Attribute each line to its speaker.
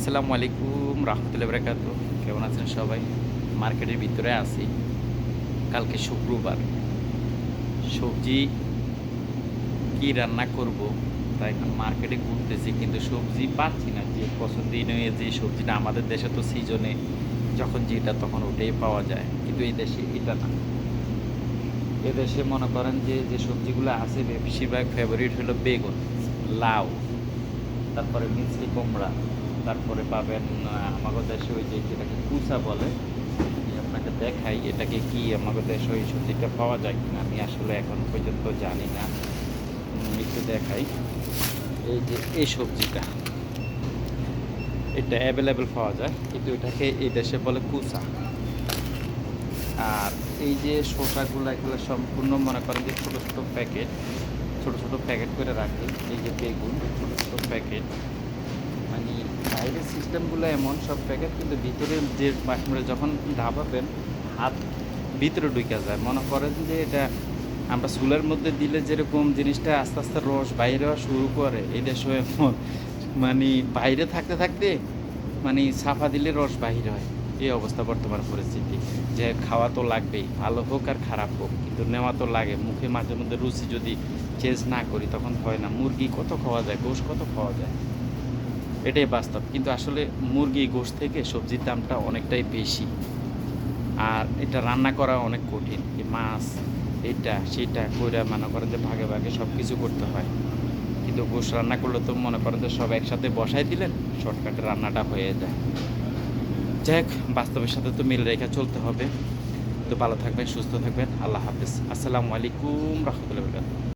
Speaker 1: আসসালামু আলাইকুম রহমতুল্লাহ বরাকাত কেমন আছেন সবাই? মার্কেটের ভিতরে আছি। কালকে শুক্রবার। সবজি কি রান্না করব তাই এখন মার্কেটে ঘুরতেছি, কিন্তু সবজি পাচ্ছি না। যে পছন্দনীয় যে সবজিটা আমাদের দেশে তো সিজনে, যখন যেটা তখন ওটাই পাওয়া যায়। কিন্তু এই দেশে এটা না। এদেশে মনে করেন যে যে সবজিগুলো আছে, বেশিরভাগ ফেভারিট হলো বেগুন, লাউ, তারপরে মিষ্টি কুমড়া তারপরে পাবেন আমাদের দেশে ওই যে যেটাকে কুচা বলে আপনাকে দেখাই এটাকে কি আমাদের দেশে ওই সবজিটা পাওয়া যায় কিনা, আমি আসলে এখন পর্যন্ত জানি না। একটু দেখাই। এই যে এই সবজিটা, এটা অ্যাভেলেবেল পাওয়া যায়, কিন্তু এটাকে এই দেশে বলে কুচা আর এই যে শসাগুলো এগুলো সম্পূর্ণ মনে করেন যে ছোটো ছোটো প্যাকেট, ছোটো ছোটো প্যাকেট করে রাখে, এই যে বেগুন, ছোটো ছোটো প্যাকেট। মানে বাইরের সিস্টেমগুলো এমন, সব প্যাকেট কিন্তু ভিতরে যে মাছমুড়ে যখন ধাবাবেন হাত ভিতরে ঢুকে যায়। মনে করেন যে এটা আমরা চুলের মধ্যে দিলে যেরকম জিনিসটা আস্তে আস্তে রস বাইরে শুরু করে, এই দেশে মানে বাইরে থাকতে থাকতে মানে সাফা দিলে রস বাহির হয়। এই অবস্থা বর্তমান পরিস্থিতি। যে খাওয়া তো লাগবেই, ভালো হোক আর খারাপ হোক, কিন্তু নেওয়া তো লাগে। মুখে মাঝে মধ্যে রুচি যদি চেঞ্জ না করি, তখন হয় না। মুরগি কত খাওয়া যায়, গোশ কত খাওয়া যায়? এটাই বাস্তব। কিন্তু আসলে মুরগি গোশ থেকে সবজির দামটা অনেকটাই বেশি। আর এটা রান্না করা অনেক কঠিন। মাছ, এটা, সেটা কইরা মনে করেন যে ভাগে ভাগে সব কিছু করতে হয়। কিন্তু গোশ রান্না করলে তো মনে করেন যে সব একসাথে বসাই দিলেন, শর্টকাটে রান্নাটা হয়ে যায়। যাই বাস্তবের সাথে তো মিল রেখে চলতে হবে। তো ভালো থাকবেন, সুস্থ থাকবেন। আল্লাহ হাফিজ। আসসালামু আলাইকুম, রহমতুল্লাহ